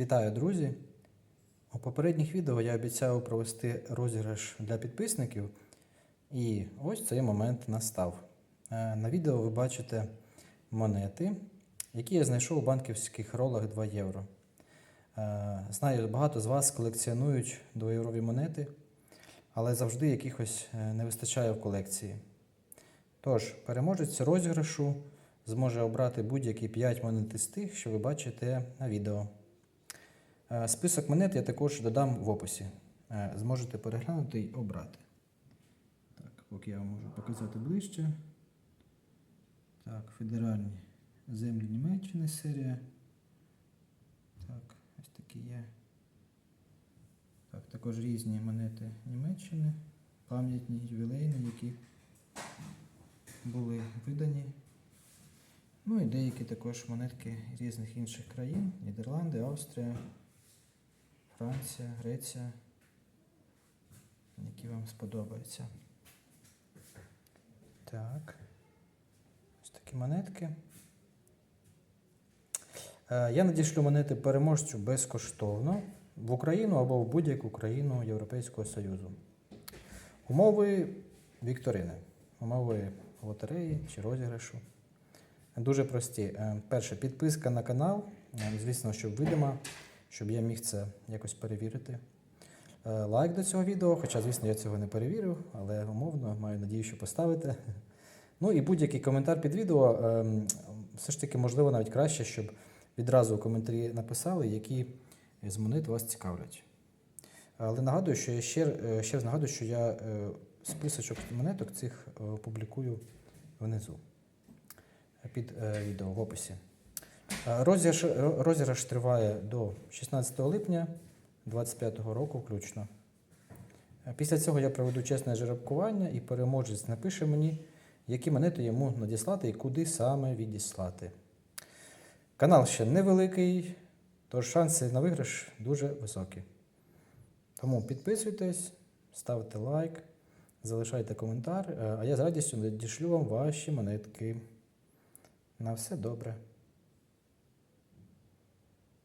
Вітаю, друзі! У попередніх відео я обіцяв провести розіграш для підписників, і ось цей момент настав. Е, На відео ви бачите монети, які я знайшов у банківських ролах 2 євро. Е, Знаю, багато з вас колекціонують 2-єврові монети, але завжди якихось е, не вистачає в колекції. Тож, переможець розіграшу зможе обрати будь-які 5 монет із тих, що ви бачите на відео. Е, Список монет я також додам в описі. Е, Зможете переглянути і обрати. Так, поки я вам можу показати ближче. Так, федеральні землі Німеччини серія. Так, ось такі є. Так, також різні монети Німеччини, пам'ятні, ювілейні, які були видані. Ну і деякі також монетки різних інших країн: Нідерланди, Австрія, Франція, Греція, які вам сподобаються. Так. Ось такі монетки. Е, Я надішлю монети переможцю безкоштовно в Україну або в будь-яку країну Європейського Союзу. Умови вікторини, умови лотереї чи розіграшу. Дуже прості. Е, Перше, підписка на канал, е, звісно, щоб видима, щоб я міг це якось перевірити. Е, Лайк до цього відео, хоча, звісно, я цього не перевірив, але умовно маю надію, що поставите. Ну і будь-який коментар під відео, ем, все ж таки, можливо, навіть краще, щоб відразу в коментарі написали, які з монет вас цікавлять. Але нагадую, що я ще, е, ще раз нагадую, що я е, списочок монеток цих опублікую внизу під відео в описі. Е, Розіграш, розіграш триває до 16 липня 2025 року включно. Е, Після цього я проведу чесне жеребкування і переможець напише мені, які монети йому надіслати і куди саме відіслати. Канал ще невеликий, тож шанси на виграш дуже високі. Тому підписуйтесь, ставте лайк, залишайте коментар, е, а я з радістю надішлю вам ваші монетки. На все добре.